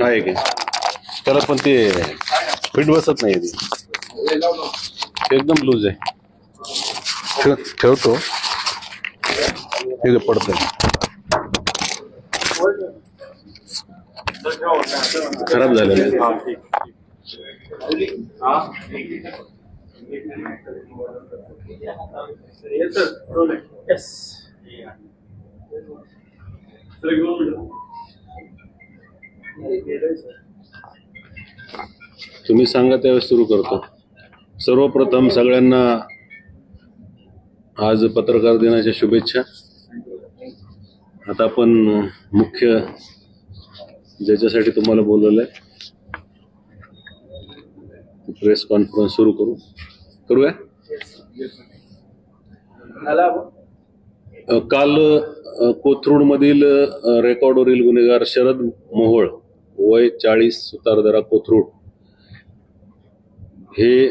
आहे त्याला पण ते फिट बसत नाही एकदम लूज आहे ठेव- ठेवतो पडतंय खराब झालेलं आहे तुम्ही सांगा त्यावेळेस सुरू करतो. सर्वप्रथम सगळ्यांना आज पत्रकार दिनाच्या शुभेच्छा. आता आपण मुख्य ज्याच्यासाठी तुम्हाला बोलवलंय प्रेस कॉन्फरन्स सुरू करू. करूया? काल कोथरूडमधील रेकॉर्डवरील गुन्हेगार शरद मोहोळ वय चाळीस सुतारदरा कोथरूड हे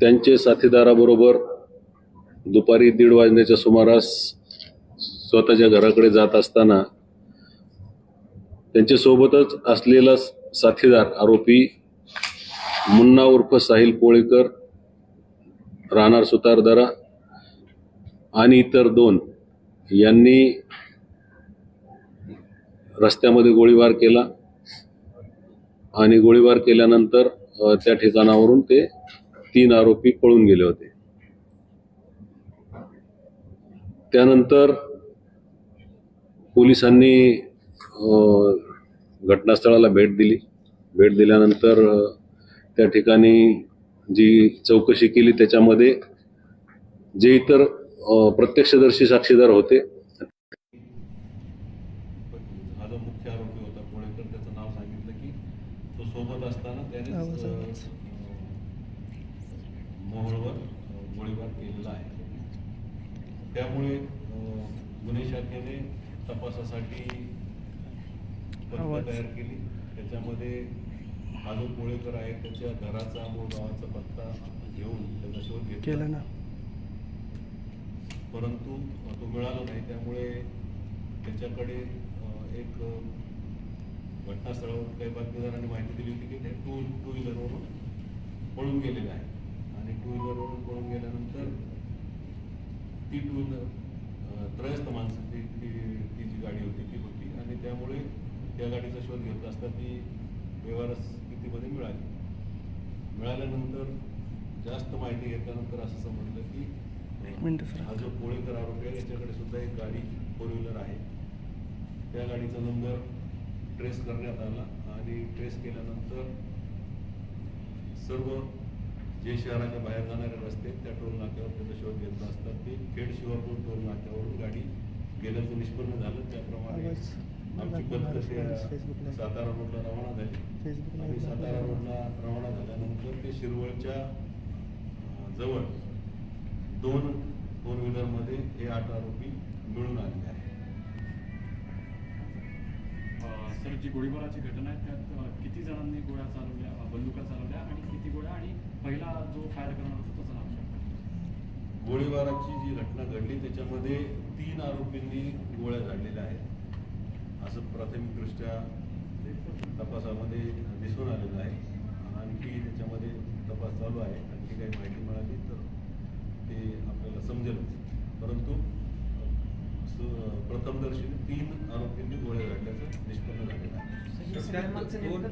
त्यांचे साथीदाराबरोबर दुपारी दीड वाजण्याच्या सुमारास स्वतःच्या घराकडे जात असताना त्यांच्या सोबतच असलेला साथीदार आरोपी मुन्ना उर्फ साहिल पोळेकर राहणार सुतारदरा आणि इतर दोन यांनी रस्त्यामध्ये गोळीबार केला. आणि गोळीबार केल्यानंतर त्या ठिकाणावरून ते तीन आरोपी पळून गेले होते. त्यानंतर पोलिसांनी घटनास्थळाला भेट दिली. भेट दिल्यानंतर त्या ठिकाणी जी चौकशी केली त्याच्यामध्ये जे इतर प्रत्यक्षदर्शी साक्षीदार होते. हा जो मुख्य आरोपी होता. कोळेकर त्याचं नाव सांगितलं की तो सोबत असताना त्याने मोहोळवर गोळीबार केलेला आहे. त्यामुळे गुन्हे शाखेने तपासासाठी पथकं तयार केली. त्याच्यामध्ये हा जो कोळेकर आहे त्याच्या घराचा मूळ गावाचा पत्ता घेऊन त्याचा शोध घेतला. केलं ना. परंतु तो मिळाला नाही. त्यामुळे त्याच्याकडे एक घटनास्थळावर काही बातमीदारांनी माहिती दिली होती की ते टू टू व्हीलरवरून पळून गेलेले आहे आणि टू व्हीलरवरून पळून गेल्यानंतर ती टू व्हीलर त्रयस्थ माणसं ती ती ती जी गाडी होती ती होती. आणि त्यामुळे त्या गाडीचा शोध घेतला असता ती व्यवहार स्थितीमध्ये मिळाली. मिळाल्यानंतर जास्त माहिती घेतल्यानंतर असं समजलं की एक मिनिट सर. हा जो कोळेकर आरोपी आहे याच्याकडे सुद्धा एक गाडी फोर व्हीलर आहे. त्या गाडीचा नंबर ट्रेस करण्यात आला आणि ट्रेस केल्यानंतर सर्व जे शहराच्या बाहेर जाणारे रस्ते त्या टोल नाक्यावर त्याचा शोध घेतला असता ते खेड शिवापूर टोल नाक्यावरून गाडी गेल्याचं निष्पन्न झालं. त्याप्रमाणे आमची. त्या सातारा रोडला रवाना झाली. आणि सातारा. रोडला रवाना झाल्यानंतर ते शिरवळच्या जवळ दोन फोर व्हीलरमध्ये हे आठ आरोपी मिळून आलेले आहेत. सर जी गोळीबाराची घटना आहे त्यात किती जणांनी गोळ्या चालवल्या बंदुका चालवल्या आणि किती गोळ्या आणि पहिला जो फायर करणार होता त्याचं नाव गोळीबाराची जी घटना घडली त्याच्यामध्ये तीन आरोपींनी गोळ्या झाडलेल्या आहेत. असं प्राथमिकदृष्ट्या तपासामध्ये दिसून आलेलं आहे. आणखी त्याच्यामध्ये तपास चालू आहे. आणखी काही माहिती मिळाली तर ते आपल्याला समजेलच. परंतु प्रथमदर्शी तीन आरोपींनी गोळ्या झाडल्याचं निष्पन्न झालेलं आहे.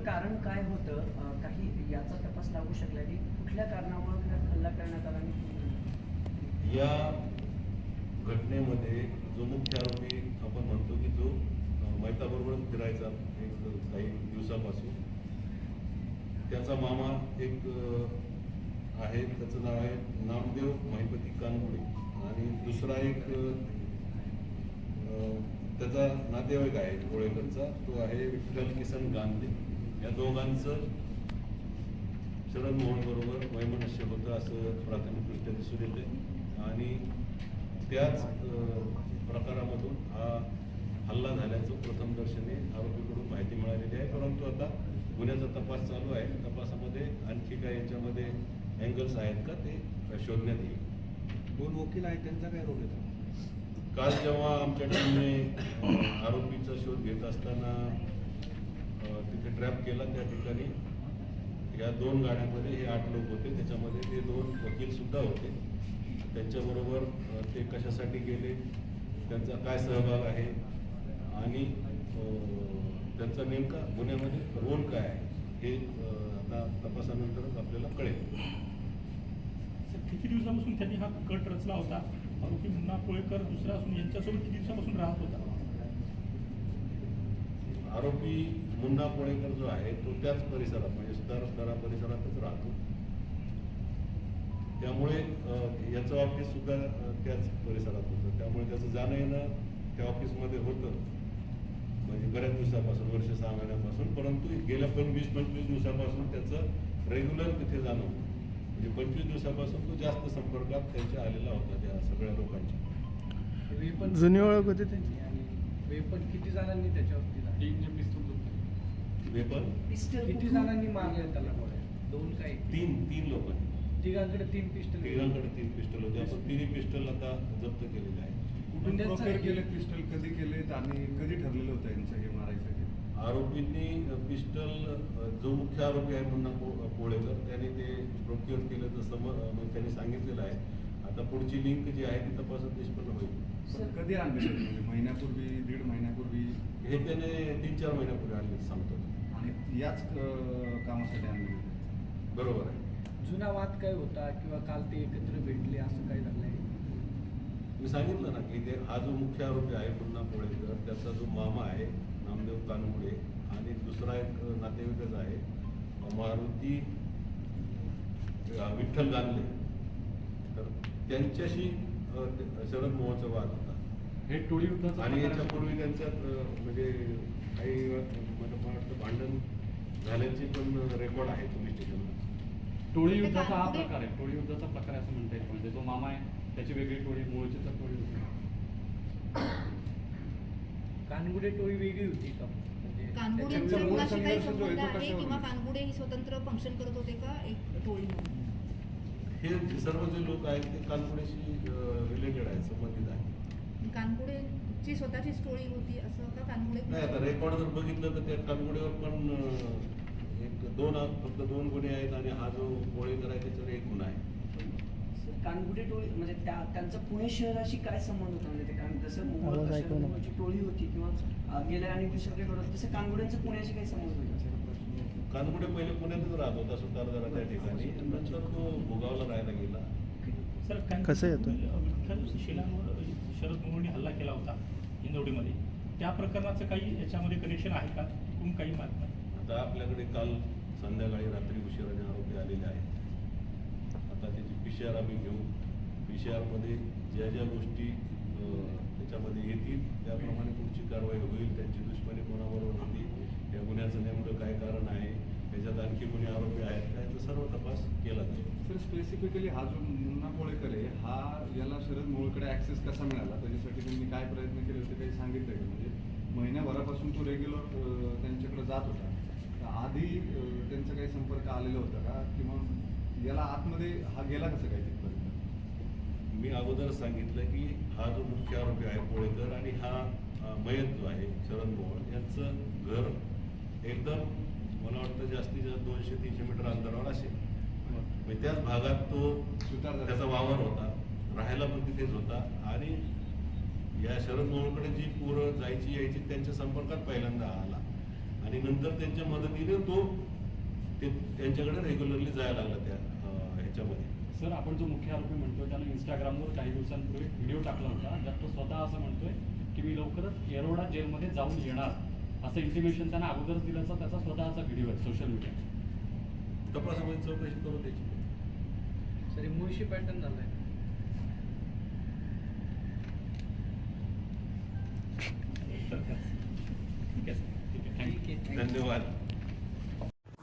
कारण काय होतं? काही याचा तपास लागू शकला की कुठल्या कारणामुळे हल्ला करण्यात आला या घटनेमध्ये जो मुख्य आरोपी आपण म्हणतो की जो मैताबरोबर फिरायचा एक काही दिवसापासून त्याचा मामा एक आहे त्याचं नाव आहे नामदेव महिपती कानगुडे. आणि दुसरा एक त्याचा नातेवाईक आहे कोळेकरचा तो आहे विठ्ठल किसन गांधे. या दोघांचं शरद मोहन बरोबर वैमनस्य होतं असं प्राथमिकदृष्ट्या दिसून येते. आणि त्याच प्रकारामधून हा हल्ला झाल्याचं प्रथमदर्शनी आरोपीकडून माहिती मिळालेली आहे. परंतु आता गुन्ह्याचा तपास चालू आहे. तपासामध्ये आणखी काय याच्यामध्ये अँगल्स आहेत का ते? शोधण्यात येईल. दोन वकील आहेत त्यांचा काय रोल येतो काल जेव्हा आमच्या टीमने आरोपीचा शोध घेत असताना तिथे ट्रॅप केला त्या ठिकाणी या दोन गाड्यांमध्ये हे आठ लोक होते. त्याच्यामध्ये ते दोन वकील सुद्धा होते. त्यांच्याबरोबर ते कशासाठी गेले त्यांचा काय सहभाग आहे आणि त्यांचा नेमका गुन्ह्यामध्ये रोल काय आहे हे आता तपासानंतरच आपल्याला कळेल. किती दिवसापासून त्यांनी हा कट रचला होता? आरोपी मुन्ना कोळेकर दुसरा असून यांच्यासोबत किती दिवसापासून राहत होता? आरोपी मुन्ना कोळेकर जो आहे तो त्याच परिसरात म्हणजे सुधारस्तारा परिसरातच राहतो. त्यामुळे याचं ऑफिस सुद्धा त्याच परिसरात होतं. त्यामुळे त्याचं जाणं येणं त्या ऑफिसमध्ये होतं. म्हणजे बऱ्याच दिवसापासून वर्ष सहा महिन्यापासून परंतु गेल्या पण वीस पंचवीस दिवसापासून त्याचं रेग्युलर तिथे जाणं होतं. म्हणजे पंचवीस दिवसापासून तो जास्त संपर्कात त्यांच्या आलेला होता त्या सगळ्या लोकांच्या. वेपन जुनी ओळख होती त्यांची. आणि वेपन किती जणांनी त्याच्यावर दिला तीन जे पिस्तूल होते. वेपन पिस्टल किती जणांनी मारले त्याला दोन काय? तीन तीन लोकांनी तिघांकडे तीन पिस्टल तिघांकडे तीन पिस्टल होते. आपण तिन्ही पिस्टल आता जप्त केलेले आहे कुठून हे- केले पिस्टल कधी केलेत आणि कधी ठरलेलं होतं? आरोपींनी पिस्टल जो मुख्य आरोपी आहे मुन्ना कोळेकर त्याने ते प्रोक्युअर केलं जसं म- मग त्यांनी सांगितलेलं आहे. आता पुढची लिंक जी आहे ती तपासात निष्पन्न होईल. कधी आणलेलं होतं? म्हणजे महिन्यापूर्वी दीड महिन्यापूर्वी? हे त्याने तीन चार महिन्यापूर्वी आणले सांगतो. आणि याच कामासाठी आणलेलं होतं. बरोबर आहे. जुना वाद काय होता किंवा काल ते एकत्र भेटले असं काय झालंय मी सांगितलं ना की ते हा जो मुख्य आरोपी आहे मुन्ना कोळेकर त्याचा जो मामा आहे नामदेव कानमुडे आणि दुसरा एक नातेवाईकच आहे मारुती विठ्ठल गांधले तर त्यांच्याशी शरद मोहनचा वाद होता. हे टोळी आणि याच्यापूर्वी त्यांच्यात म्हणजे काही मला मला वाटतं भांडण झाल्याचे पण रेकॉर्ड आहे पोलीस स्टेशनला टोळी युद्धाचा हा प्रकार आहे. टोळी युद्धाचा प्रकार असं म्हणता येईल. म्हणजे जो मामा आहे त्याची वेगळी टोळी मूळची तर टोळी होती. कानगुडे टोळी वेगळी होती का म्हणजे कानगुडेंचा त्याच्यामुळे मूळ मुलाशी काही संघर्ष जो आहे संबंध तो आहे किंवा? कानगुडे ही स्वतंत्र फंक्शन करत होते का एक टोळी म्हणून? हे सर्व जे लोक आहेत ते कानपुडेशी रिलेटेड आहेत संबंधित आहेत. कानगुडेची स्वतःची स्टोरी होती असं का कानगुडे नाही आता रेकॉर्ड जर बघितलं तर त्या कानगुडेवर पण अं, एक दोन फक्त दोन गुन्हे आहेत आणि हा जो कोळेकर आहे त्याच्यावर एक गुन्हा आहे. कानगुडे टोळी म्हणजे त्या त्यांचा पुणे शहराशी काय संबंध होता म्हणजे ते कारण जसं. शहराची टोळी होती किंवा गेल्या आणि दुसऱ्याकडे होतं तसं कानगुड्यांचा पुण्याशी काही संबंध होता कानगुडे पहिले पुण्यातच राहत होता सुतारदारा त्या ठिकाणी. नंतर तो भोगावला राहायला गेला. सर काय कसं येतं? विठ्ठल शिलांवर शरद मोहनने हल्ला केला होता हिंदवडीमध्ये त्या प्रकरणाचं काही याच्यामध्ये कनेक्शन आहे का? काही माहीत नाही. आता आपल्याकडे काल संध्याकाळी रात्री उशिराने आरोपी आलेले आहेत. पी सी आर आम्ही घेऊ पी सी आरमध्ये ज्या ज्या गोष्टी त्याच्यामध्ये येतील त्याप्रमाणे पुढची कारवाई होईल त्यांची दुश्मनी कोणाबरोबर होती या गुन्ह्याचं नेमकं काय कारण आहे त्याच्यात आणखी कोणी आरोपी आहेत का याचा सर्व तपास केला जाईल. सर स्पेसिफिकली हा जो मुन्ना मोळेकर आहे हा याला शरद मोळकडे ऍक्सेस कसा मिळाला? त्याच्यासाठी त्यांनी काय प्रयत्न केले होते काही सांगितलं का? म्हणजे महिन्याभरापासून तो रेग्युलर त्यांच्याकडे जात होता. तर आधी त्यांचा काही संपर्क आलेला होता का? किंवा याला आतमध्ये हा गेला कसं काय तिथपर्यंत मी अगोदर सांगितलं की हा जो मुख्य आरोपी आहे कोळेकर आणि हा मयत जो आहे शरद मोहन यांचं घर एकदम मला वाटतं जास्तीत जास्त दोनशे तीनशे मीटर अंतरावर असेल. म्हणजे त्याच भागात तो. त्याचा वावर होता राहायला पण तिथेच होता आणि या शरद मोहनकडे जी पोरं जायची यायची त्यांच्या संपर्कात पहिल्यांदा आला. आणि नंतर त्यांच्या मदतीने तो ते त्यांच्याकडे रेग्युलरली जायला लागला त्या याच्यामध्ये. सर आपण जो मुख्य आरोपी म्हणतोय त्यानं इंस्टाग्रामवर काही दिवसांपूर्वी व्हिडिओ टाकला होता. ज्यात तो स्वतः असं म्हणतोय की मी लवकरच येरोडा जेलमध्ये जाऊन येणार. असं इंटिमेशन त्यांना अगोदरच दिल्याचा त्याचा स्वतःचा व्हिडिओ आहे सोशल मीडिया तपासामध्ये चौकशी करून द्यायची? सर मुळशी पॅटर्न झालाय. ठीक आहे ठीक आहे धन्यवाद.